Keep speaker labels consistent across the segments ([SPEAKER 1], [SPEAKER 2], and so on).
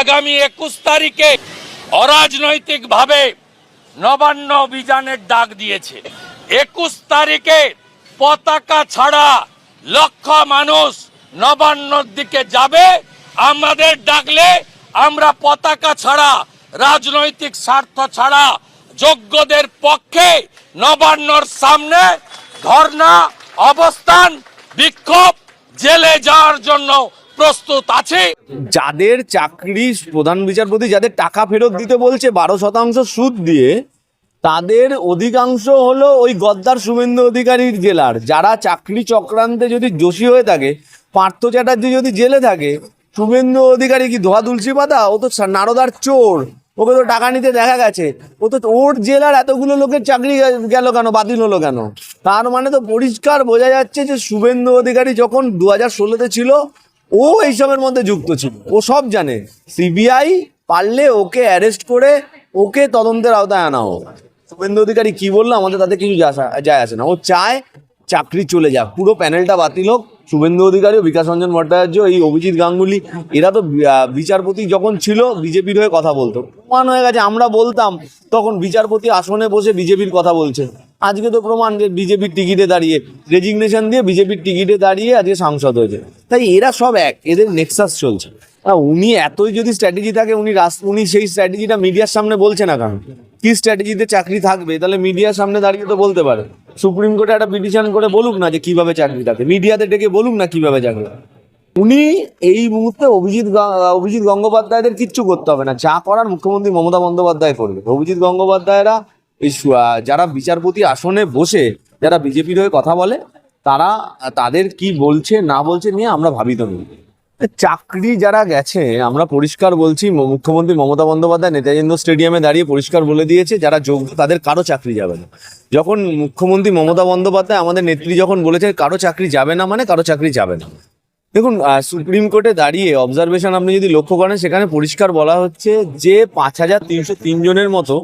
[SPEAKER 1] আগামী একুশ তারিখে অরাজনৈতিকভাবে নবান্ন অভিযানের ডাক দিয়েছে। একুশ তারিখে পতাকা ছাড়া লক্ষ মানুষ নবান্নর দিকে যাবে। আমাদের ডাকলে আমরা পতাকা ছাড়া, রাজনৈতিক স্বার্থ ছাড়া, যোগ্যদের পক্ষে নবান্নর সামনে ধর্ণা, অবস্থান, বিক্ষোভ, জেলে যাওয়ার জন্য প্রস্তুত আছে।
[SPEAKER 2] যাদের চাকরি প্রধান বিচারপতি যাদের টাকা ফেরত দিতে বলছে বারো শতাংশ সুদ দিয়ে, তাদের অধিকাংশ হলো ওই গদ্দার শুভেন্দু অধিকারীর জেলার। যারা চাকরি চক্রান্তে যদি দোষী হয়ে থাকে, পার্থ চ্যাটার্জি যদি জেলে থাকে শুভেন্দু অধিকারী কি ধোয়া তুলসী পাতা? ও তো নারদার চোর। ওকে তো টাকা নিতে দেখা গেছে। ও তো ওর জেলার এতগুলো লোকের চাকরি গেল কেন? বাতিল হলো কেন? তার মানে তো পরিষ্কার বোঝা যাচ্ছে যে শুভেন্দু অধিকারী যখন দু হাজার ষোলোতে ছিল ও এইসবের মধ্যে যুক্ত ছিল। ও সব জানে। সিবিআই পারলে ওকে অ্যারেস্ট করে ওকে তদন্তের আওতায় আনা হোক। শুভেন্দু অধিকারী কি বলল? আমাদের তাতে কিছু যায় আসে না। ও চায় চাকরি চলে যাক। পুরো প্যানেলটা বাতিল হোক। শুভেন্দু অধিকারী ও বিকাশ রঞ্জন ভট্টাচার্য, এই অভিজিৎ গাঙ্গুলি, এরা তো বিচারপতি যখন ছিল, বিজেপির হয়ে কথা বলতো। প্রমাণ হয়ে গেছে, আমরা বলতাম, তখন বিচারপতি আসনে বসে বিজেপির কথা বলছে। আজকে তো প্রমাণ যে বিজেপির টিকিটে দাঁড়িয়ে রেজিগনেশন দিয়ে বিজেপির টিকিটে দাঁড়িয়ে আজকে সাংসদ হয়েছে। তাই এরা সব এক, এদের নেক্সাস চলছে। উনি এতই যদি স্ট্র্যাটেজি থাকে, উনি উনি সেই স্ট্র্যাটেজিটা মিডিয়ার সামনে বলছে না কারণ কি স্ট্র্যাটেজিতে চাকরি থাকবে? তাহলে মিডিয়ার সামনে দাঁড়িয়ে তো বলতে পারে। সুপ্রিম কোর্টে একটা পিটিশন করে বলুক না যে কীভাবে চাকরি থাকে। মিডিয়াতে ডেকে বলুক না কীভাবে চাকরি উনি এই মুহূর্তে অভিজিৎ অভিজিৎ গঙ্গোপাধ্যায়দের কিচ্ছু করতে হবে না। যা করার মুখ্যমন্ত্রী মমতা বন্দ্যোপাধ্যায় করবে। অভিজিৎ গঙ্গোপাধ্যায়রা এই যারা বিচারপতি আসনে বসে, যারা বিজেপির হয়ে কথা বলে, তারা, তাদের কি বলছে, না বলছে নিয়ে আমরা ভাবিত নই। চাকরি যারা গেছে, আমরা পরিষ্কার বলছি মুখ্যমন্ত্রী মমতা বন্দ্যোপাধ্যায় নেতাজিন্দ্র স্টেডিয়ামে দাঁড়িয়ে পরিষ্কার বলে দিয়েছে, যারা যোগ্য তাদের কারও চাকরি যাবে না। যখন মুখ্যমন্ত্রী মমতা বন্দ্যোপাধ্যায় আমাদের নেত্রী যখন বলেছে কারও চাকরি যাবে না মানে কারও চাকরি যাবে না। দেখুন সুপ্রিম কোর্টে দাঁড়িয়ে অবজারভেশন আপনি যদি লক্ষ্য করেন, সেখানে পরিষ্কার বলা হচ্ছে যে পাঁচ হাজার তিনশো তিন জনের মতো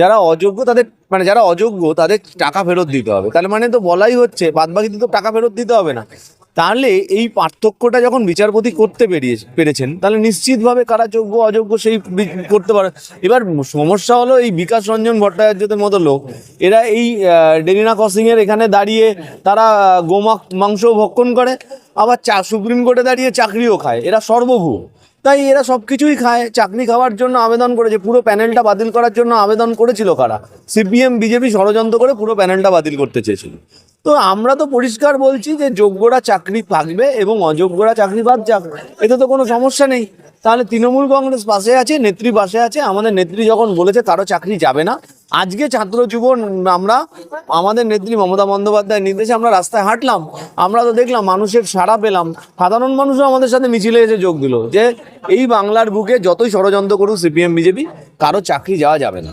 [SPEAKER 2] যারা অযোগ্য, তাদের মানে যারা অযোগ্য, তাদের টাকা ফেরত দিতে হবে। তাহলে মানে তো বলাই হচ্ছে বাদ বাকিতে তো টাকা ফেরত দিতে হবে না। তাহলে এই পার্থক্যটা যখন বিচারপতি করতে পেরিয়ে পেরেছেন, তাহলে নিশ্চিতভাবে কারা যোগ্য, অযোগ্য সেই করতে পারে। এবার সমস্যা হলো এই বিকাশ রঞ্জন ভট্টাচার্যদের মতো লোক। এরা এই ডেরিনা ক্রসিং এর এখানে দাঁড়িয়ে তারা গোমা, মাংস ভক্ষণ করে। আবার চা, সুপ্রিম কোর্টে দাঁড়িয়ে চাকরিও খায়। এরা সর্বভূ। তাই এরা সব কিছুই খায়। চাকরি খাওয়ার জন্য আবেদন করেছে। পুরো প্যানেলটা বাতিল করার জন্য আবেদন করেছিল কারা? সিপিএম, বিজেপি ষড়যন্ত্র করে পুরো প্যানেলটা বাতিল করতে চেয়েছিল। তো আমরা তো পরিষ্কার বলছি যে যোগ্যরা চাকরি থাকবে এবং অযোগ্যরা চাকরি বাদ যাক। এতে তো কোনো সমস্যা নেই। তাহলে তৃণমূল কংগ্রেস পাশে আছে, নেত্রী পাশে আছে। আমাদের নেত্রী যখন বলেছে কারও চাকরি যাবে না। আজকে ছাত্র যুব আমরা, আমাদের নেত্রী মমতা বন্দ্যোপাধ্যায়ের নির্দেশে আমরা রাস্তায় হাঁটলাম। আমরা তো দেখলাম মানুষের সাড়া পেলাম। সাধারণ মানুষও আমাদের সাথে মিছিলে এসে যোগ দিল যে, এই বাংলার বুকে যতই ষড়যন্ত্র করুক সিপিএম, বিজেপি, কারও চাকরি যাওয়া যাবে না।